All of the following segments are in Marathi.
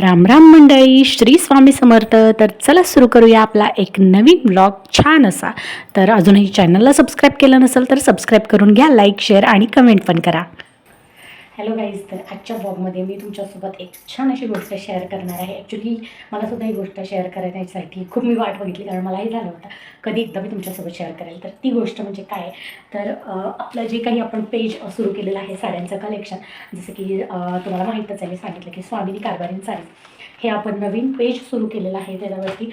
राम राम मंडळी श्री स्वामी समर्थ. तर चला सुरू करूया आपला एक नवीन ब्लॉग छान असा. तर अजूनही चॅनलला सबस्क्राईब केलं नसेल तर सबस्क्राईब करून घ्या लाईक शेअर आणि कमेंट पण करा. हॅलो गाईज तर आजच्या ब्लॉगमध्ये मी तुमच्यासोबत एक छान अशी गोष्ट शेअर करणार आहे. ॲक्च्युली मलासुद्धा ही गोष्ट शेअर करण्यासाठी खूप मी वाट बघितली कारण मलाही झालं होतं. कधी एकदा मी तुमच्यासोबत शेअर करेल. तर ती गोष्ट म्हणजे काय? तर आपलं जे काही आपण पेज सुरू केलेलं आहे साड्यांचं कलेक्शन जसं की तुम्हाला माहीतच आहे मी सांगितलं की स्वामिनी कारभारीन साडी हे आपण नवीन पेज सुरू केलेलं आहे त्याच्यावरती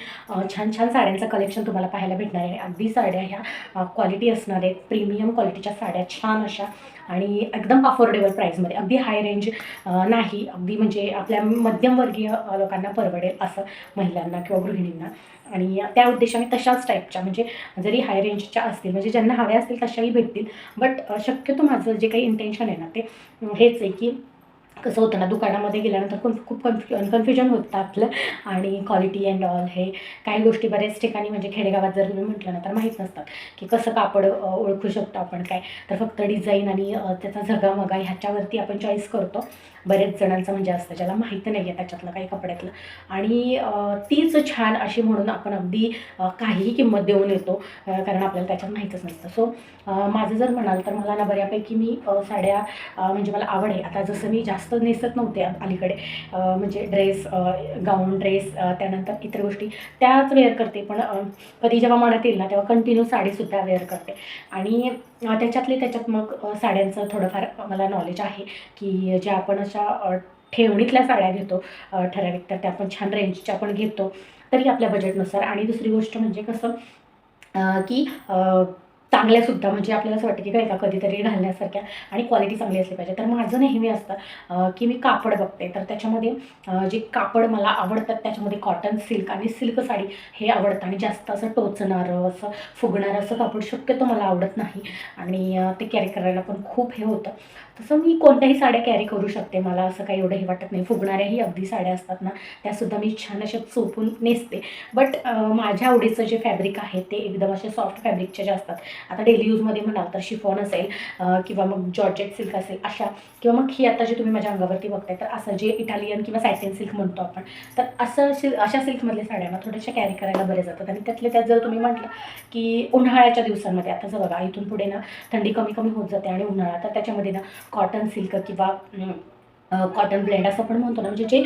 छान छान साड्यांचं कलेक्शन तुम्हाला पाहायला भेटणार आहे. अगदी साड्या ह्या क्वालिटी असणार आहेत. प्रीमियम क्वालिटीच्या साड्या छान अशा आणि एकदम अफोर्डेबल प्राईसमध्ये अगदी हाय रेंज नाही. अगदी म्हणजे आपल्या मध्यमवर्गीय लोकांना परवडेल असं महिलांना किंवा गृहिणींना. आणि त्या उद्देशाने तशाच टाईपच्या म्हणजे जरी हाय रेंजच्या असतील म्हणजे ज्यांना हव्या असतील तशाही भेटतील. बट शक्यतो माझं जे काही इंटेन्शन आहे ना ते हेच आहे की कसं होतं ना दुकानामध्ये गेल्यानंतर खूप खूप कन्फ्यु कन्फ्युजन होतं आपलं आणि क्वालिटी अँड ऑल हे. काही गोष्टी बऱ्याच ठिकाणी म्हणजे खेडेगावात जर तुम्ही म्हटलं ना तर माहीत नसतात की कसं कापड ओळखू शकतो आपण काय. तर फक्त डिझाईन आणि त्याचा झगामगा ह्याच्यावरती आपण चॉईस करतो. बरेच जणांचं म्हणजे असतं ज्याला माहिती नाही आहे त्याच्यातलं काही कपड्यातलं. आणि तीच छान अशी म्हणून आपण अगदी काहीही किंमत देऊन येतो कारण आपल्याला त्याच्यात माहीतच नसतं. सो माझं जर म्हणाल तर मला ना बऱ्यापैकी मी साड्या म्हणजे मला आवड आहे. आता जसं मी जास्त जास्त नेसत नव्हते अलीकडे. म्हणजे ड्रेस गाऊन ड्रेस त्यानंतर इतर गोष्टी त्याच वेअर करते. पण कधी जेव्हा मनात येईल ना तेव्हा कंटिन्यू साडीसुद्धा वेअर करते. आणि त्याच्यातले त्याच्यात मग साड्यांचं थोडंफार मला नॉलेज आहे की ज्या आपण अशा ठेवणीतल्या साड्या घेतो ठराविक तर त्या आपण छान रेंजच्या पण घेतो तरी आपल्या बजेटनुसार आणि दुसरी गोष्ट म्हणजे कसं की चांगल्यासुद्धा म्हणजे आपल्याला असं वाटतं की काय का कधीतरी घालण्यासारख्या आणि क्वालिटी चांगली असली पाहिजे. तर माझं नेहमी असतं की मी कापड बघते. तर त्याच्यामध्ये जे कापड मला आवडतात त्याच्यामध्ये कॉटन सिल्क आणि सिल्क साडी हे आवडतं. आणि जास्त असं टोचणारं असं फुगणारं असं कापड शक्यतो मला आवडत नाही. आणि ते कॅरी करायला पण खूप हे होतं. तसं मी कोणत्याही साड्या कॅरी करू शकते. मला असं काही एवढं हे वाटत नाही. फुगणाऱ्याही अगदी साड्या असतात ना त्यासुद्धा मी छान अशा चोपून नेसते. बट माझ्या आवडीचं जे फॅब्रिक आहे ते एकदम असे सॉफ्ट फॅब्रिकचे जे असतात. आता डेली यूजमध्ये म्हणाल तर शिफॉन असेल किंवा मग जॉर्जेट सिल्क असेल अशा. किंवा मग ही आता जे तुम्ही माझ्या अंगावरती बघताय तर असं जे इटालियन किंवा सॅटिन सिल्क म्हणतो आपण तर असं सिल अशा सिल्कमधल्या साड्या ना थोड्याशा कॅरी करायला बरे जातात. आणि त्यातले त्यात जर तुम्ही म्हटलं की उन्हाळ्याच्या दिवसांमध्ये आता जर बघा इथून पुढे ना थंडी कमी कमी होत जाते आणि उन्हाळा तर त्याच्यामध्ये ना कॉटन सिल्क किंवा कॉटन ब्लेंड असं पण म्हणतो ना. म्हणजे जे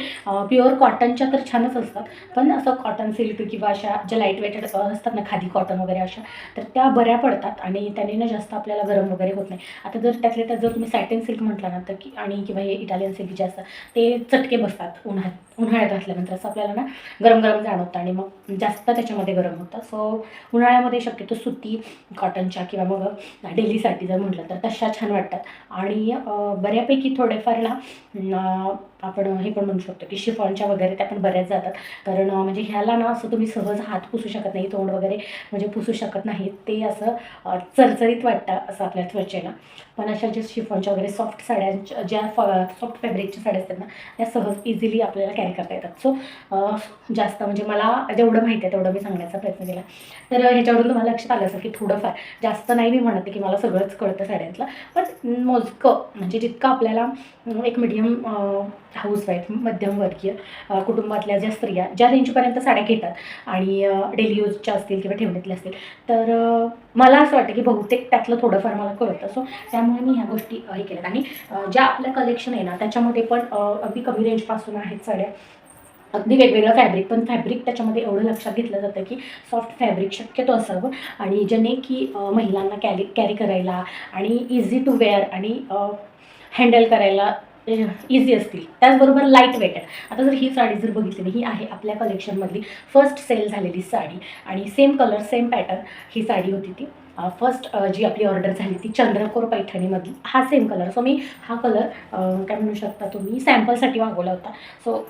प्युअर कॉटनच्या तर छानच असतात. पण असं कॉटन सिल्क किंवा अशा ज्या लाइट वेटेड असतात ना खादी कॉटन वगैरे अशा तर त्या बऱ्या पडतात आणि त्याने ना जास्त आपल्याला गरम वगैरे होत नाही. आता जर त्यातले त्यात जर तुम्ही सॅटिन सिल्क म्हटलं ना तर की आणि किंवा हे इटालियन सिल्क जे असतात ते चटके बसतात उन्हाळ्यात उन्हाळ्यात घातल्यानंतर असं आपल्याला ना गरम गरम जाणवतं आणि मग जास्त त्याच्यामध्ये गरम होतं. सो उन्हाळ्यामध्ये शक्यतो सुती कॉटनच्या किंवा मग डेलीसाठी जर म्हटलं तर तशा छान वाटतात. आणि बऱ्यापैकी थोडेफार ना आपण हे पण म्हणू शकतो की शिफॉनच्या वगैरे त्या पण बऱ्याच जातात. कारण म्हणजे ह्याला ना असं तुम्ही सहज हात पुसू शकत नाही तोंड वगैरे म्हणजे पुसू शकत नाही ते असं चरचरीत वाटतं असं आपल्या त्वचेला. पण अशा ज्या शिफॉनच्या वगैरे सॉफ्ट साड्यांच्या ज्या सॉफ्ट फॅब्रिकच्या साड्या असतात ना त्या सहज इझिली आपल्याला कॅरी करता येतात. सो जास्त म्हणजे मला जेवढं माहिती आहे तेवढं मी सांगण्याचा प्रयत्न केला. तर ह्याच्यावरून तुम्हाला लक्षात आलं असं की थोडंफार जास्त नाही मी म्हणते की मला सगळंच कळतं साड्यांतलं. पण मोजकं म्हणजे जितकं आपल्याला एक मिडियम हाऊसवाईफ मध्यमवर्गीय कुटुंबातल्या ज्या स्त्रिया ज्या रेंजपर्यंत साड्या घेतात आणि डेली यूजच्या असतील किंवा ठेवण्यातल्या असतील तर मला असं वाटतं की बहुतेक त्यातलं थोडंफार मला कळतं. सो त्यामुळे मी ह्या गोष्टी हे केल्यात. आणि ज्या आपल्या कलेक्शन आहे ना त्याच्यामध्ये पण अगदी कमी रेंजपासून आहेत साड्या. अगदी वेगवेगळं फॅब्रिक पण फॅब्रिक त्याच्यामध्ये एवढं लक्षात घेतलं जातं की सॉफ्ट फॅब्रिक शक्यतो असावं. आणि ज्याने की महिलांना कॅरी कॅरी करायला आणि इझी टू वेअर आणि हँडल करायला इझी असतील. त्याचबरोबर लाइट वेट आहे. आता जर ही साडी जर बघितली ही आहे आपल्या कलेक्शनमधली फर्स्ट सेल झालेली साडी. आणि सेम कलर सेम पॅटर्न ही साडी होती ती. फर्स्ट जी आपली ऑर्डर झाली ती चंद्रकोर पैठणीमधली. हा सेम कलर सो मी हा कलर काय म्हणू शकता तुम्ही सॅम्पलसाठी मागवला होता. सो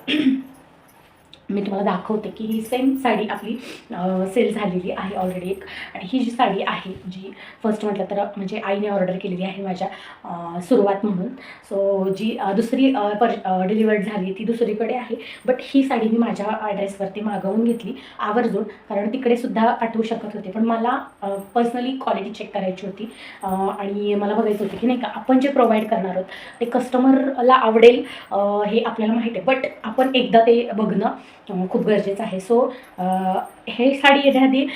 मी तुम्हाला दाखवते की ही सेम साडी आपली सेल झालेली आहे ऑलरेडी एक. आणि ही जी साडी आहे जी फर्स्ट म्हटलं तर म्हणजे आईने ऑर्डर केलेली आहे माझ्या सुरुवात म्हणून. सो जी दुसरी पर डिलिवर्ड झाली ती दुसरीकडे आहे. बट ही साडी मी माझ्या ॲड्रेसवरती मागवून घेतली आवर्जून. कारण तिकडे सुद्धा पाठवू शकत होते. पण मला पर्सनली क्वालिटी चेक करायची होती. आणि मला बघायचं होतं की नाही का आपण जे प्रोव्हाइड करणार आहोत ते कस्टमरला आवडेल हे आपल्याला माहीत आहे. बट आपण एकदा ते बघणं खूप गरजेचं आहे. सो हे साडी येण्याआधी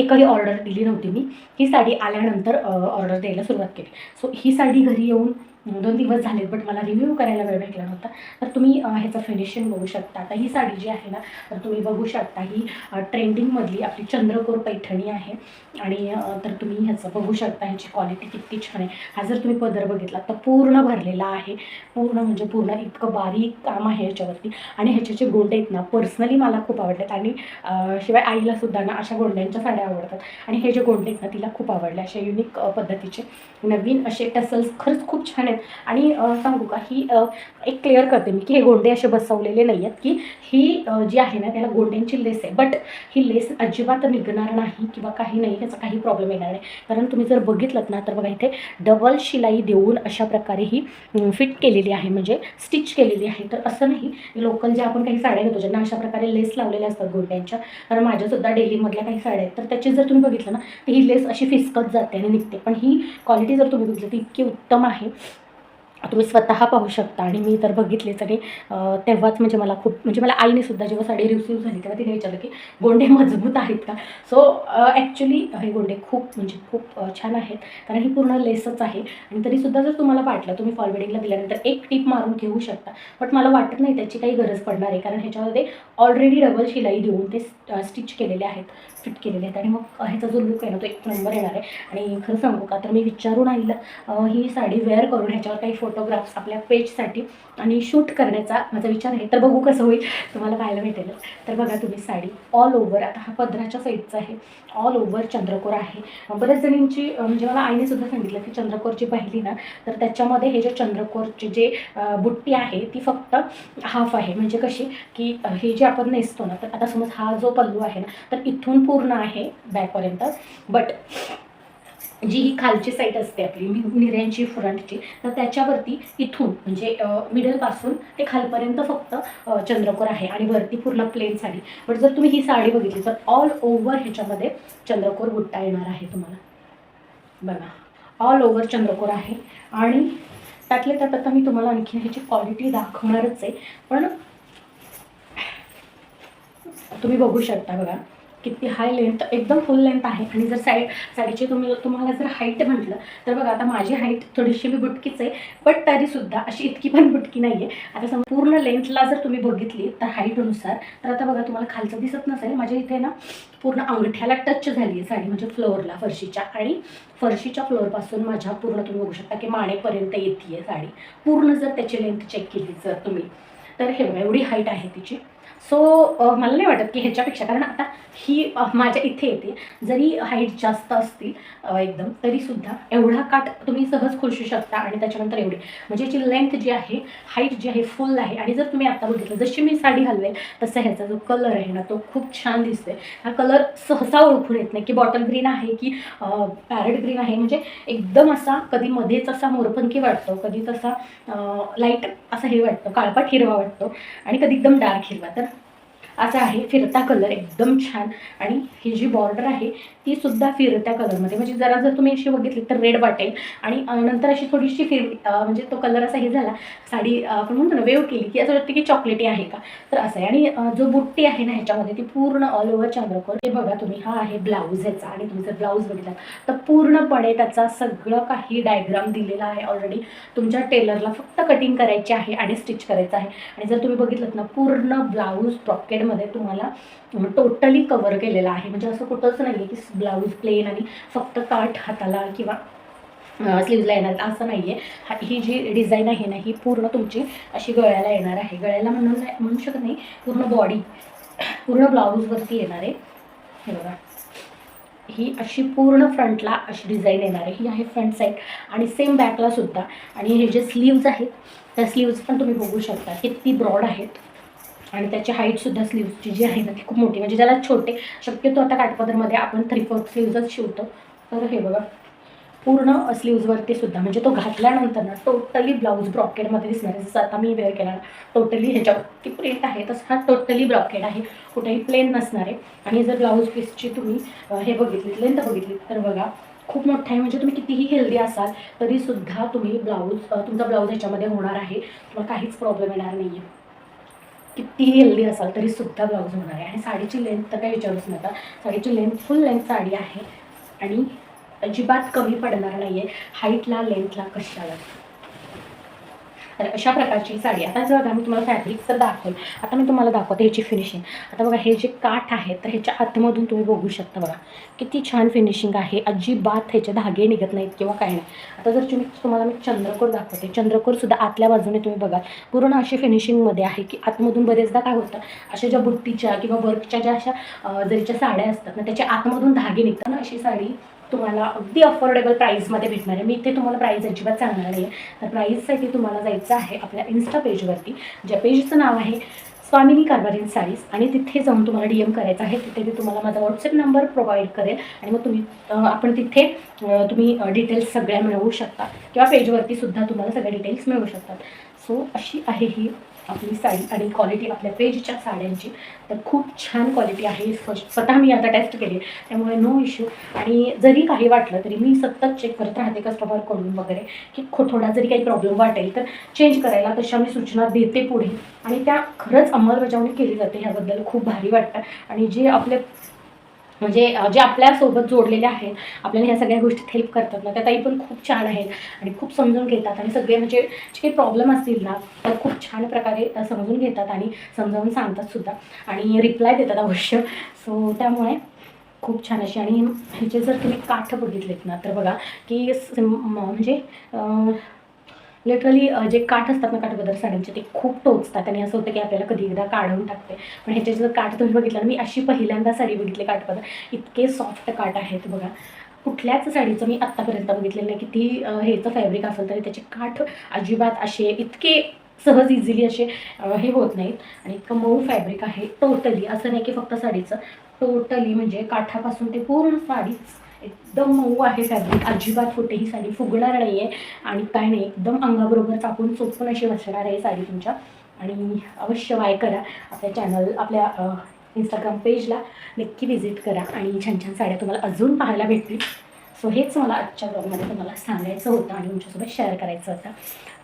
एकही ऑर्डर दिली नव्हती मी. ही साडी आल्यानंतर ऑर्डर द्यायला सुरुवात केली. सो ही साडी घरी येऊन म्हणजे दोन दिवस झालेत बट मला रिव्ह्यू करायला वेळ भेटला नव्हता. तर तुम्ही ह्याचं फिनिशिंग बघू शकता. आता ही साडी जी आहे ना तर तुम्ही बघू शकता ही ट्रेंडिंगमधली आपली चंद्रकोर पैठणी आहे. आणि तर तुम्ही ह्याचं बघू शकता ह्याची क्वालिटी किती छान आहे. हा जर तुम्ही पदर बघितला तर पूर्ण भरलेला आहे. पूर्ण म्हणजे पूर्ण इतकं बारीक काम आहे ह्याच्यावरती. आणि ह्याचे जे गोंडे आहेत ना पर्सनली मला खूप आवडतात आणि शिवाय आईला सुद्धा ना अशा गोंड्यांच्या साड्या आवडतात. आणि हे जे गोंडे आहेत ना तिला खूप आवडले अशा युनिक पद्धतीचे. नवीन असे टसल्स खरंच खूप छान आहेत. आणि सांगू का ही एक क्लिअर करते मी की हे गोंडे असे बसवलेले नाही आहेत की ही जी आहे ना त्याला गोंड्यांची लेस आहे. बट ही लेस अजिबात निघणार नाही किंवा काही नाही ह्याचा काही प्रॉब्लेम येणार नाही. कारण तुम्ही जर बघितलं ना तर बघा इथे डबल शिलाई देऊन अशा प्रकारे ही फिट केलेली आहे. म्हणजे स्टिच केलेली आहे. तर असं नाही लोकल ज्या आपण काही साड्या घेतो ज्यांना अशा प्रकारे लेस लावलेल्या असतात गोंड्यांच्या कारण माझ्यासुद्धा डेलीमधल्या काही साड्या आहेत. तर त्याची जर तुम्ही बघितलं ना तर ही लेस अशी फिसकत जाते आणि निघते. पण ही क्वालिटी जर तुम्ही बघितली ती इतकी उत्तम आहे. तुम्ही स्वतः पाहू शकता. आणि मी तर बघितलेच आणि तेव्हाच म्हणजे मला खूप म्हणजे मला आईने सुद्धा जेव्हा साडी रिसिव्ह झाली तेव्हा तिने विचारलं की गोंडे मजबूत आहेत का? सो ॲक्च्युली हे गोंडे खूप म्हणजे खूप छान आहेत. कारण ही पूर्ण लेसच आहे. आणि तरीसुद्धा जर तुम्हाला वाटलं तुम्ही फॉलवेडिंगला दिल्यानंतर एक टीप मारून घेऊ शकता. बट मला वाटत नाही त्याची काही गरज पडणार आहे. कारण ह्याच्यामध्ये ऑलरेडी डबल शिलाई देऊन ते स्टिच केलेले आहेत. फिट केलेले आहेत. आणि मग ह्याचा जो लुक आहे ना तो एक नंबर येणार आहे. आणि खरं सांगू का? तर मी विचारून आईला ही साडी वेअर करून ह्याच्यावर काही फोटो फोटोग्राफ्स आपल्या पेजसाठी आणि शूट करण्याचा माझा विचार आहे. तर बघू कसं होईल. तुम्हाला पाहायला भेटेलच तर बघा तुम्ही साडी ऑल ओव्हर आता हा पदराच्या साईडचा आहे. ऑल ओव्हर चंद्रकोर आहे. बऱ्याच जणींची म्हणजे मला आईने सुद्धा सांगितलं की चंद्रकोरची पाहिली ना तर त्याच्यामध्ये हे जे चंद्रकोरची जे बुट्टी आहे ती फक्त हाफ आहे. म्हणजे कशी? की हे जे आपण नेसतो ना तर आता समज हा जो पल्लू आहे ना तर इथून पूर्ण आहे बॅकपर्यंत बट जी ही खालची साईड असते आपली निऱ्यांची फ्रंटची तर त्याच्यावरती इथून म्हणजे मिडलपासून ते खालपर्यंत फक्त चंद्रकोर आहे आणि वरती पूर्ण प्लेन साडी. बट जर तुम्ही ही साडी बघितली तर ऑल ओव्हर ह्याच्यामध्ये चंद्रकोर बुट्टा येणार आहे तुम्हाला. बघा ऑल ओव्हर चंद्रकोर आहे आणि त्यातल्या त्यात आता मी तुम्हाला आणखी ह्याची क्वालिटी दाखवणारच आहे. पण तुम्ही बघू शकता बघा किती हाय लेंथ एकदम फुल लेंथ आहे. आणि जर साईड साडीची तुम्ही तुम्हाला जर हाईट म्हटलं तर बघा आता माझी हाईट थोडीशी मी बुटकीच आहे बट तरीसुद्धा अशी इतकी पण बुटकी नाही आहे आता संपूर्ण लेंथला जर तुम्ही बघितली तर हाईटनुसार तर आता बघा तुम्हाला खालचं दिसत नसेल. माझ्या इथे ना पूर्ण अंगठ्याला टच झाली आहे साडी म्हणजे फ्लोअरला फरशीच्या. आणि फरशीच्या फ्लोअरपासून माझ्या पूर्ण तुम्ही बघू शकता की मानेपर्यंत येते आहे साडी. पूर्ण जर त्याची लेंथ चेक केली जर तुम्ही तर हे एवढी हाईट आहे तिची. सो मला नाही वाटत की ह्याच्यापेक्षा कारण आता ही माझ्या इथे येते. जरी हाईट जास्त असतील एकदम तरीसुद्धा एवढा काठ तुम्ही सहज खोलू शकता आणि त्याच्यानंतर एवढी. म्हणजे याची लेंथ जी आहे हाईट जी आहे फुल आहे. आणि जर तुम्ही आता बघितलं जशी मी साडी हलवेल तसा ह्याचा जो कलर आहे ना तो खूप छान दिसतोय. हा कलर सहसा ओळखून येत नाही की बॉटल ग्रीन आहे की पॅरेट ग्रीन आहे. म्हणजे एकदम असा कधी मध्येच असा मोरपंखी वाटतो कधी तसा लाइट असा हे वाटतं काळपाट हिरवा वाटतो आणि कधी एकदम डार्क हिरवा. तर असा आहे फिरता कलर एकदम छान. आणि ही जी बॉर्डर आहे ती सुद्धा फिरत्या कलरमध्ये म्हणजे जरा जर तुम्ही अशी बघितली तर रेड वाटेल. आणि नंतर अशी थोडीशी फिर म्हणजे तो कलर असा हे झाला. साडी आपण म्हणतो ना वेव केली की असं वाटतं की चॉकलेटी आहे का? तर असं आहे. आणि जो बुट्टी आहे ना ह्याच्यामध्ये ती पूर्ण ऑल ओव्हर चंद्रकोर. हे बघा तुम्ही हा आहे ब्लाऊज ह्याचा. आणि तुम्ही जर ब्लाऊज बघितला तर पूर्णपणे त्याचा सगळं काही डायग्राम दिलेला आहे ऑलरेडी तुमच्या टेलरला फक्त कटिंग करायची आहे आणि स्टिच करायचं आहे. आणि जर तुम्ही बघितलं ना पूर्ण ब्लाऊज मध्ये तुम्हाला टोटली कवर केलेला आहे. म्हणजे असं कुठंच नाही आहे की ब्लाऊज प्लेन आणि फक्त काठ हाताला किंवा स्लीवला येणार. असं नाही आहे ही जी डिझाईन आहे ना ही पूर्ण तुमची अशी गळ्याला येणार आहे. गळ्याला म्हणून म्हणू शकत नाही पूर्ण बॉडी पूर्ण ब्लाऊजवरती येणार आहे. हे बघा. ही अशी पूर्ण फ्रंटला अशी डिझाईन येणार आहे. ही आहे फ्रंट साईड आणि सेम बॅकला सुद्धा. आणि हे जे स्लीव्ज आहेत त्या स्लीव्ज पण तुम्ही बघू शकता. किती ब्रॉड आहेत. आणि त्याची हाईटसुद्धा स्लीव्सची जी आहे ना ती खूप मोठी म्हणजे ज्याला छोटे. शक्यतो आता काटपदरमध्ये आपण थ्री फोर्थ स्लीव्जच शिवतो. तर हे बघा. पूर्ण स्लीव्जवरती सुद्धा. म्हणजे तो घातल्यानंतर ना टोटली ब्लाऊज ब्रॉकेडमध्ये दिसणार आहे. जसं आता मी वेअर केला ना टोटली ह्याच्यावरती प्रिंट आहे. तसं हा टोटली ब्रॉकेड आहे. कुठेही प्लेन नसणार आहे. आणि जर ब्लाऊज पीसची तुम्ही हे बघितली लेंथ बघितली तर बघा. खूप मोठा आहे. म्हणजे तुम्ही कितीही हेल्दी असाल तरीसुद्धा तुम्ही ब्लाऊज तुमचा ब्लाऊज ह्याच्यामध्ये होणार आहे. तुम्हाला काहीच प्रॉब्लेम येणार नाही आहे कितीही हेल्दी असाल तरी सुद्धा ब्लाऊज होणार आहे. आणि साडीची लेंथ तर काही विचारूच नका. साडीची लेंथ फुल लेंथ साडी आहे. आणि अजिबात कमी पडणार नाही आहे हाईटला लेंथला कशाला? तर अशा प्रकारची साडी. आता जर मी तुम्हाला फॅब्रिक तर दाखवेल आता मी तुम्हाला दाखवते ह्याची फिनिशिंग आता बघा हे जे काठ आहे तर ह्याच्या आतमधून तुम्ही बघू शकता बघा. किती छान फिनिशिंग आहे. अजिबात ह्याचे धागे निघत नाहीत किंवा काय नाही. आता जर तुम्ही तुम्हाला मी चंद्रकोर दाखवते. चंद्रकोरसुद्धा आतल्या बाजूने तुम्ही बघा. पूर्ण अशी फिनिशिंगमध्ये आहे की आतमधून बरेचदा काय होतं अशा ज्या बुट्टीच्या किंवा वर्कच्या ज्या अशा जरीच्या साड्या असतात ना त्याच्या आतमधून धागे निघतात ना अशी साडी तुम्हाला अगदी अफोर्डेबल प्राईसमध्ये भेटणार आहे. मी इथे तुम्हाला प्राईस अजिबात सांगणार नाही आहे तर प्राईससाठी तुम्हाला जायचं आहे आपल्या इन्स्टा पेजवरती ज्या पेजचं नाव आहे स्वामिनी कारभारीन साडीज. आणि तिथे जाऊन तुम्हाला डी एम करायचं आहे. तिथे मी तुम्हाला माझा व्हॉट्सअप नंबर प्रोव्हाइड करेल. आणि मग तुम्ही आपण तिथे तुम्ही डिटेल्स सगळ्या मिळवू शकता. किंवा पेजवरती सुद्धा तुम्हाला सगळ्या डिटेल्स मिळू शकतात. सो अशी आहे ही आपली साडी आणि क्वालिटी आपल्या पेजच्या साड्यांची. तर खूप छान क्वालिटी आहे. स्वतः मी आता टेस्ट केली. त्यामुळे नो इश्यू आणि जरी काही वाटलं तरी मी सतत चेक करत राहते कस्टमरकडून वगैरे की खो थोडा जरी काही प्रॉब्लेम वाटेल तर चेंज करायला तशा मी सूचना देते पुढे. आणि त्या खरंच अंमलबजावणी केली जाते ह्याबद्दल खूप भारी वाटतं. आणि जे आपले म्हणजे जे आपल्यासोबत जोडलेले आहेत आपल्याला ह्या सगळ्या गोष्टीत हेल्प करतात ना त्या ताई पण खूप छान आहेत आणि खूप समजून घेतात आणि सगळे म्हणजे जे काही प्रॉब्लेम असतील ना तर खूप छान प्रकारे समजून घेतात आणि समजावून सांगतात सुद्धा आणि रिप्लाय देतात अवश्य. सो त्यामुळे खूप छान अशी आणि ह्याचे जर तुम्ही काठ बघितलेत ना तर बघा की म्हणजे लिटरली जे काठ असतात ना काठपदर साड्यांचे ते खूप टोचतात. आणि असं होतं की आपल्याला कधी एकदा काढून टाकते. पण ह्याचे जर काठ तुम्ही बघितलं ना, मी अशी पहिल्यांदा साडी बघितली काठपदर इतके सॉफ्ट काठ आहेत बघा. कुठल्याच साडीचं मी आत्तापर्यंत बघितलेलं नाही. किती हेचं फॅब्रिक असेल तरी त्याचे काठ अजिबात असे इतके सहज इझिली असे हे होत नाहीत. आणि इतकं मऊ फॅब्रिक आहे टोटली असं नाही की फक्त साडीचं टोटली म्हणजे काठापासून ते पूर्ण साडीच एकदम मऊ आहे फॅब्रिक अजिबात कुठेही साडी फुगणार नाही आहे आणि काय नाही एकदम अंगाबरोबर चापून चोपून अशी बसणार आहे साडी तुमच्या. आणि अवश्य वाय करा. आपल्या चॅनल आपल्या इंस्टाग्राम पेजला नक्की व्हिजिट करा. आणि छान छान साड्या तुम्हाला अजून पाहायला भेटतील. सो हेच मला आजच्या ब्लॉगमध्ये तुम्हाला सांगायचं होतं आणि तुमच्यासोबत शेअर करायचं होतं.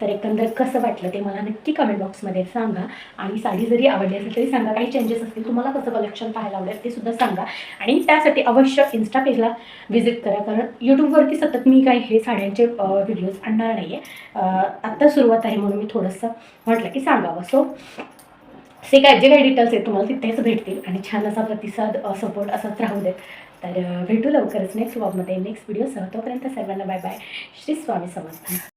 तर एकंदर कसं वाटलं ते मला नक्की कमेंट बॉक्समध्ये सांगा. आणि साडी जरी आवडली असेल तरी सांगा. काही चेंजेस असतील तुम्हाला कसं कलेक्शन पाहायला आवडेल ते सुद्धा सांगा. आणि त्यासाठी अवश्य इन्स्टा पेजला व्हिजिट करा. कारण यूट्यूबवरती सतत मी काही हे साड्यांचे व्हिडिओज आणणार नाही आहे आत्ता सुरुवात आहे म्हणून मी थोडंसं म्हटलं की सांगावं. सो से काय जे काही डिटेल्स आहेत तुम्हाला तिथेच भेटतील. आणि छान असा प्रतिसाद सपोर्ट असाच राहू देत. तर भेटू लवकरच नेक्स्ट व्लॉगमध्ये नेक्स्ट व्हिडिओसह तोपर्यंत सर्वांना बाय बाय श्री स्वामी समर्थ.